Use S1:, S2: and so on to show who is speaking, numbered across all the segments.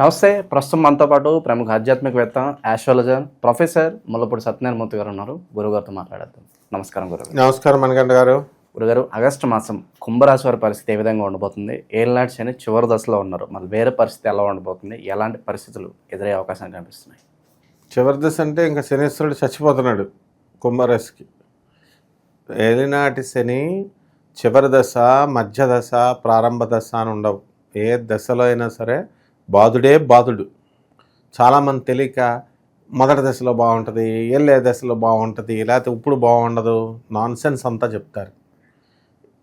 S1: నమస్తే ప్రస్తుతం మనతో పాటు ప్రముఖ ఆధ్యాత్మికవేత్త ఆస్ట్రాలజర్ ప్రొఫెసర్ ముల్లపూడి సత్యనారాయణమూర్తి గారు ఉన్నారు. గురుగారితో మాట్లాడేద్దాం. నమస్కారం గురుగారు
S2: నమస్కారం మనగంట గారు.
S1: గురుగారు ఆగస్టు మాసం కుంభరాశి వారి పరిస్థితి ఏ విధంగా ఉండబోతుంది? ఏళ్ళనాటి శని చివరి దశలో ఉన్నారు. మళ్ళీ వేరే పరిస్థితి ఎలా ఉండబోతుంది? ఎలాంటి పరిస్థితులు ఎదురయ్యే అవకాశాలు కనిపిస్తున్నాయి?
S2: చివరి దశ అంటే ఇంకా శనీశ్వరుడు చచ్చిపోతున్నాడు కుంభరాశికి. ఏలినాటి శని చివరి దశ మధ్య దశ ప్రారంభ దశ అని ఉండవు. ఏ దశలో అయినా సరే బాధుడే బాధుడు. చాలామంది తెలియక మొదటి దశలో బాగుంటుంది వెళ్ళే దశలో బాగుంటుంది లేకపోతే ఇప్పుడు బాగుండదు నాన్ సెన్స్ అంతా చెప్తారు.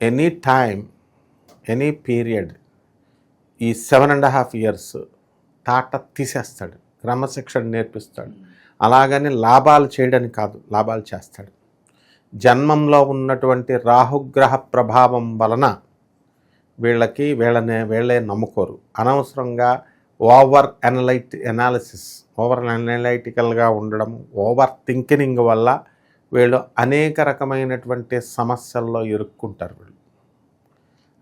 S2: ఎనీ టైం ఎనీ పీరియడ్ ఈ seven and half years Tata తీసేస్తాడు క్రమశిక్షణ నేర్పిస్తాడు. అలాగని లాభాలు చేయడానికి కాదు లాభాలు చేస్తాడు. జన్మంలో ఉన్నటువంటి రాహుగ్రహ ప్రభావం వలన వీళ్ళకి వీళ్ళనే వీళ్ళే నమ్ముకోరు. అనవసరంగా ఓవర్ అనలైట్ ఎనాలిసిస్ ఓవర్ అనలైటికల్గా ఉండడం ఓవర్ థింకింగ్ వల్ల వీళ్ళు అనేక రకమైనటువంటి సమస్యల్లో ఇరుక్కుంటారు వీళ్ళు.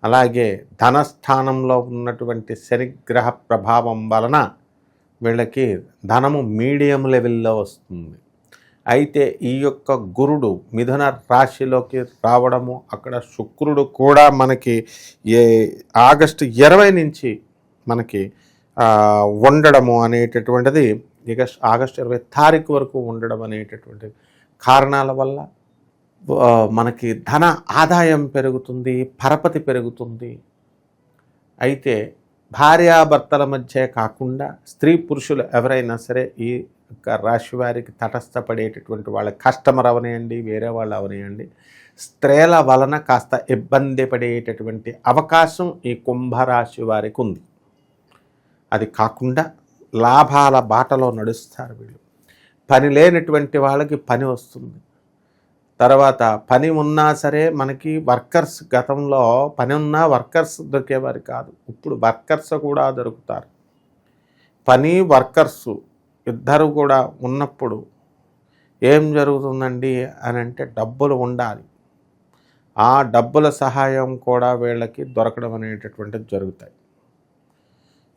S2: అలాగే ధనస్థానంలో ఉన్నటువంటి శనిగ్రహ ప్రభావం వలన వీళ్ళకి ధనము మీడియం లెవెల్లో వస్తుంది. అయితే ఈ యొక్క గురుడు మిథున రాశిలోకి రావడము అక్కడ శుక్రుడు కూడా మనకి ఏ ఆగస్టు ఇరవై నుంచి మనకి ఉండడము అనేటటువంటిది ఇక ఆగస్టు ఇరవై తారీఖు వరకు ఉండడం అనేటటువంటి కారణాల వల్ల మనకి ధన ఆదాయం పెరుగుతుంది పరపతి పెరుగుతుంది. అయితే భార్యాభర్తల మధ్య కాకుండా స్త్రీ పురుషులు ఎవరైనా సరే ఈ రాశి వారికి తటస్థపడేటటువంటి వాళ్ళ కస్టమర్ అవనియండి వేరే వాళ్ళు అవనియండి స్త్రీల వలన కాస్త ఇబ్బంది పడేటటువంటి అవకాశం ఈ కుంభరాశి వారికి ఉంది. అది కాకుండా లాభాల బాటలో నడుస్తారు వీళ్ళు. పని లేనటువంటి వాళ్ళకి పని వస్తుంది. తర్వాత పని ఉన్నా సరే మనకి వర్కర్స్ గతంలో పని ఉన్నా వర్కర్స్ దొరికేవారు కాదు. ఇప్పుడు వర్కర్స్ కూడా దొరుకుతారు. పని వర్కర్స్ ఇద్దరు కూడా ఉన్నప్పుడు ఏం జరుగుతుందండి అని అంటే డబ్బులు ఉండాలి. ఆ డబ్బుల సహాయం కూడా వీళ్ళకి దొరకడం అనేటటువంటిది జరుగుతాయి.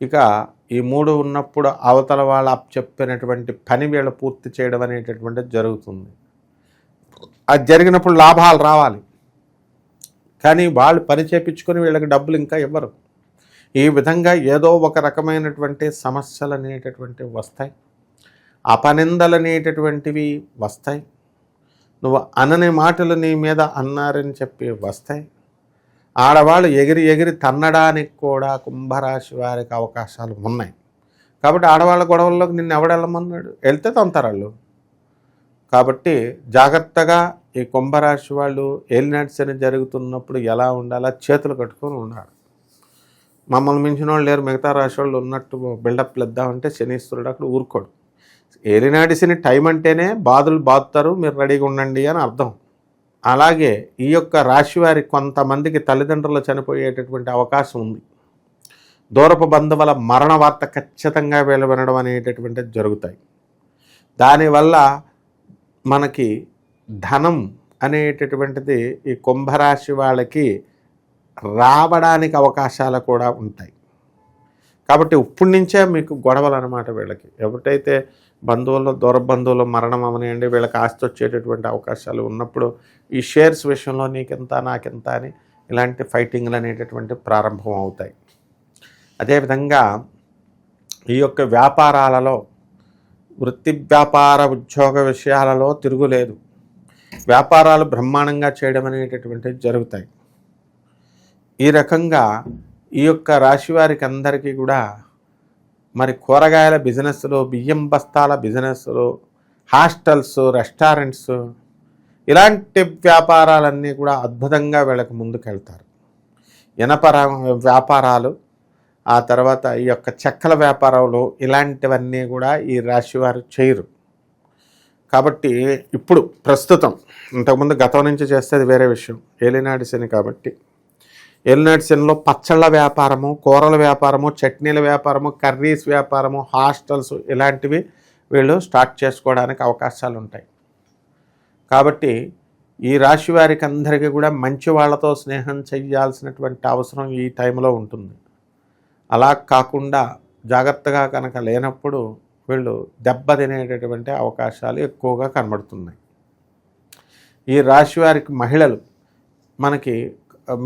S2: ఇక ఈ మూడు ఉన్నప్పుడు అవతల వాళ్ళ చెప్పినటువంటి పని వీళ్ళు పూర్తి చేయడం అనేటటువంటిది జరుగుతుంది. అది జరిగినప్పుడు లాభాలు రావాలి. కానీ వాళ్ళు పని చేపించుకొని వీళ్ళకి డబ్బులు ఇంకా ఇవ్వరు. ఈ విధంగా ఏదో ఒక రకమైనటువంటి సమస్యలు అనేటటువంటివి వస్తాయి. అపనిందలు అనేటటువంటివి వస్తాయి. నువ్వు అనని మాటలు నీ మీద అన్నారని చెప్పి వస్తాయి. ఆడవాళ్ళు ఎగిరి ఎగిరి తన్నడానికి కూడా కుంభరాశి వారికి అవకాశాలు ఉన్నాయి. కాబట్టి ఆడవాళ్ళ గొడవల్లోకి నిన్ను ఎవడెళ్ళమన్నాడు వెళ్తే తంతారు వాళ్ళు. కాబట్టి జాగ్రత్తగా ఈ కుంభరాశి వాళ్ళు ఏలినాటి అని జరుగుతున్నప్పుడు ఎలా ఉండాలా? చేతులు కట్టుకొని ఉండాలి. మమ్మల్ని మించిన వాళ్ళు లేరు. మిగతా రాశి వాళ్ళు ఉన్నట్టు బిల్డప్లు ఇద్దామంటే శనీశ్వరుడు అక్కడ ఊరుకోడు. ఏలినాటి శని టైం అంటేనే బాధలు బాధుతారు మీరు రెడీగా ఉండండి అని అర్థం. అలాగే ఈ యొక్క రాశి వారి కొంతమందికి తల్లిదండ్రులు చనిపోయేటటువంటి అవకాశం ఉంది. దూరపు బంధువుల మరణ వార్త ఖచ్చితంగా వీళ్ళు వినడం అనేటటువంటిది జరుగుతాయి. దానివల్ల మనకి ధనం అనేటటువంటిది ఈ కుంభరాశి వాళ్ళకి రావడానికి అవకాశాలు కూడా ఉంటాయి. కాబట్టి ఇప్పటి నుంచే మీకు గొడవలు అనమాట వీళ్ళకి. ఎవరికైతే బంధువులు దూర బంధువుల మరణం అవనివ్వండి వీళ్ళకి ఆస్తి వచ్చేటటువంటి అవకాశాలు ఉన్నప్పుడు ఈ షేర్స్ విషయంలో నీకెంత నాకెంత అని ఇలాంటి ఫైటింగ్లు అనేటటువంటి ప్రారంభం అవుతాయి. అదేవిధంగా ఈ యొక్క వ్యాపారాలలో వృత్తి వ్యాపార ఉద్యోగ విషయాలలో తిరుగులేదు. వ్యాపారాలు బ్రహ్మాండంగా చేయడం అనేటటువంటివి జరుగుతాయి. ఈ రకంగా ఈ యొక్క రాశి వారికి అందరికీ కూడా మరి కూరగాయల బిజినెస్లు బియ్యం బస్తాల బిజినెస్లు హాస్టల్స్ రెస్టారెంట్స్ ఇలాంటి వ్యాపారాలన్నీ కూడా అద్భుతంగా వీళ్ళకి ముందుకెళ్తారు. ఇనపర వ్యాపారాలు ఆ తర్వాత ఈ యొక్క చెక్కల వ్యాపారాలు ఇలాంటివన్నీ కూడా ఈ రాశి వారు చేయరు. కాబట్టి ఇప్పుడు ప్రస్తుతం ఇంతకుముందు గతం నుంచి చేస్తే వేరే విషయం. ఏలినాటి శని కాబట్టి ఏలినాటి శనిలో పచ్చళ్ళ వ్యాపారము కూరల వ్యాపారము చట్నీల వ్యాపారము కర్రీస్ వ్యాపారము హాస్టల్స్ ఇలాంటివి వీళ్ళు స్టార్ట్ చేసుకోవడానికి అవకాశాలు ఉంటాయి. కాబట్టి ఈ రాశి వారికి అందరికీ కూడా మంచి వాళ్ళతో స్నేహం చేయాల్సినటువంటి అవసరం ఈ టైంలో ఉంటుంది. అలా కాకుండా జాగ్రత్తగా కనుక లేనప్పుడు వీళ్ళు దెబ్బ తినేటటువంటి అవకాశాలు ఎక్కువగా కనబడుతున్నాయి. ఈ రాశి వారికి మహిళలు మనకి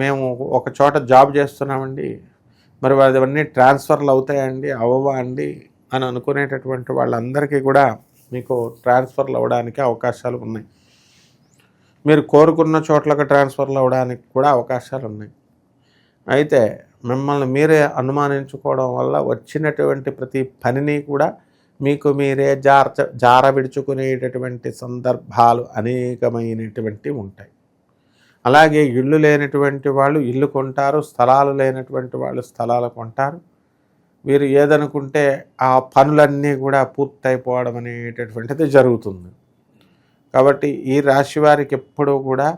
S2: మేము ఒక చోట జాబ్ చేస్తున్నామండి. మరి అవన్నీ ట్రాన్స్ఫర్లు అవుతాయండి అవ్వవా అండి అని అనుకునేటటువంటి వాళ్ళందరికీ కూడా మీకు ట్రాన్స్ఫర్లు అవ్వడానికి అవకాశాలు ఉన్నాయి. మీరు కోరుకున్న చోట్లకు ట్రాన్స్ఫర్లు అవ్వడానికి కూడా అవకాశాలు ఉన్నాయి. అయితే మిమ్మల్ని మీరే అనుమానించుకోవడం వల్ల వచ్చినటువంటి ప్రతి పనిని కూడా మీకు మీరే జార జార విడుచుకునేటటువంటి సందర్భాలు అనేకమైనటువంటివి ఉంటాయి. అలాగే ఇల్లు లేనటువంటి వాళ్ళు ఇల్లు కొంటారు స్థలాలు లేనటువంటి వాళ్ళు స్థలాలు కొంటారు. వీరు ఏదనుకుంటే ఆ పనులన్నీ కూడా పూర్తయిపోవడం అనేటటువంటిది జరుగుతుంది. కాబట్టి ఈ రాశి వారికి ఎప్పుడూ కూడా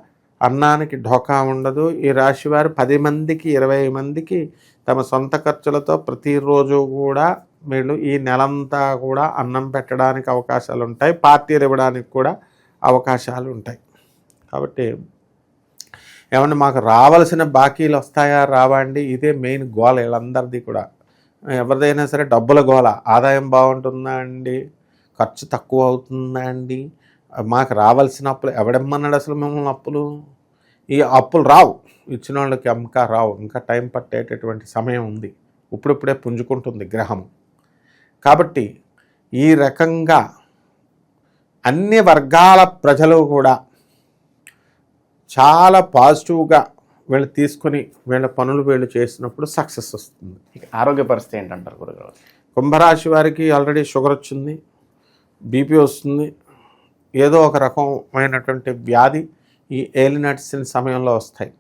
S2: అన్నానికి ఢోకా ఉండదు. ఈ రాశి వారు పది మందికి ఇరవై మందికి తమ సొంత ఖర్చులతో ప్రతిరోజు కూడా వీళ్ళు ఈ నెలంతా కూడా అన్నం పెట్టడానికి అవకాశాలు ఉంటాయి పార్టీలు ఇవ్వడానికి కూడా అవకాశాలు ఉంటాయి కాబట్టి ఏమంటే మాకు రావాల్సిన బాకీలు వస్తాయా రావండి ఇదే మెయిన్ గోల వీళ్ళందరిది కూడా. ఎవరిదైనా సరే డబ్బుల గోల. ఆదాయం బాగుంటుందా అండి? ఖర్చు తక్కువ అవుతుందా అండి? మాకు రావాల్సిన అప్పులు ఎవడమ్మన్నాడు అసలు మిమ్మల్ని అప్పులు? ఈ అప్పులు రావు. ఇచ్చిన వాళ్ళకి ఇంకా రావు. ఇంకా టైం పట్టేటటువంటి సమయం ఉంది. ఇప్పుడిప్పుడే పుంజుకుంటుంది గ్రహం కాబట్టి ఈ రకంగా అన్ని వర్గాల ప్రజలు కూడా చాలా పాజిటివ్గా వీళ్ళు తీసుకొని వీళ్ళ పనులు వీళ్ళు చేసినప్పుడు సక్సెస్ వస్తుంది.
S1: ఆరోగ్య పరిస్థితి ఏంటంటారు గురుగారు?
S2: కుంభరాశి వారికి ఆల్రెడీ షుగర్ వచ్చింది బీపీ వస్తుంది ఏదో ఒక రకమైనటువంటి వ్యాధి ఈ ఏలినట్సిన సమయంలో వస్తాయి.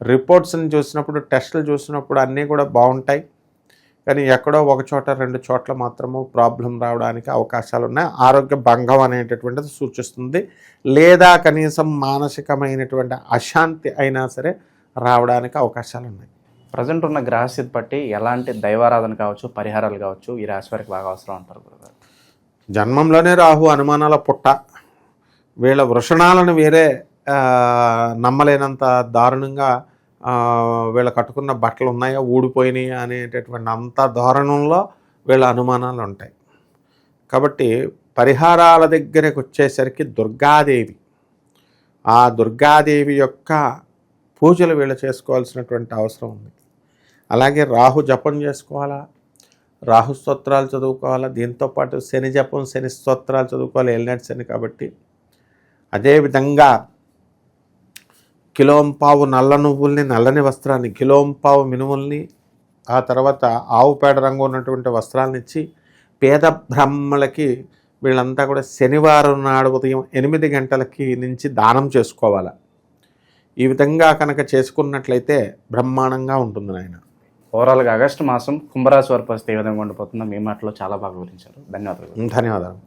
S2: రిపోర్ట్స్ని చూసినప్పుడు టెస్టులు చూసినప్పుడు అన్నీ కూడా బాగుంటాయి. కానీ ఎక్కడో ఒక చోట రెండు చోట్ల మాత్రము ప్రాబ్లం రావడానికి అవకాశాలు ఉన్నాయి ఆరోగ్య భంగం అనేటటువంటిది సూచిస్తుంది. లేదా కనీసం మానసికమైనటువంటి అశాంతి అయినా సరే రావడానికి అవకాశాలు ఉన్నాయి
S1: ప్రజెంట్ ఉన్న గ్రహస్థితి బట్టి ఎలాంటి దైవారాధన కావచ్చు పరిహారాలు కావచ్చు ఈ రాశి వారికి బాగా అవసరం అంటారు గురుగారు.
S2: జన్మంలోనే రాహు అనుమానాల పుట్ట. వీళ్ళ వృషణాలను వేరే నమ్మలేనంత దారుణంగా వీళ్ళు కట్టుకున్న బట్టలు ఉన్నాయా ఊడిపోయినాయి అనేటటువంటి అంత దారుణంలో వీళ్ళ అనుమానాలు ఉంటాయి. కాబట్టి పరిహారాల దగ్గరకు వచ్చేసరికి దుర్గాదేవి ఆ దుర్గాదేవి యొక్క పూజలు వీళ్ళు చేసుకోవాల్సినటువంటి అవసరం ఉంది. అలాగే రాహు జపం చేసుకోవాలా? రాహు స్తోత్రాలు చదువుకోవాలా? దీంతోపాటు శని జపం శని స్తోత్రాలు చదువుకోవాలి. ఎల్నెట్ శని కాబట్టి అదేవిధంగా కిలోంపావు నల్ల నువ్వుల్ని నల్లని వస్త్రాన్ని కిలోంపావు మినుముల్ని ఆ తర్వాత ఆవు పేడ రంగు ఉన్నటువంటి వస్త్రాలను ఇచ్చి పేద బ్రాహ్మణులకి వీళ్ళంతా కూడా శనివారం నాడు ఉదయం ఎనిమిది గంటలకి నుంచి దానం చేసుకోవాలి. ఈ విధంగా కనుక చేసుకున్నట్లయితే బ్రహ్మాండంగా ఉంటుంది నాయన.
S1: ఓవరాల్గా ఆగస్టు మాసం కుంభరాశి వారి పరిస్థితి ఏ విధంగా ఉండిపోతుందో మీ మాటలో చాలా బాగా వివరించారు. ధన్యవాదాలు.
S2: ధన్యవాదాలు.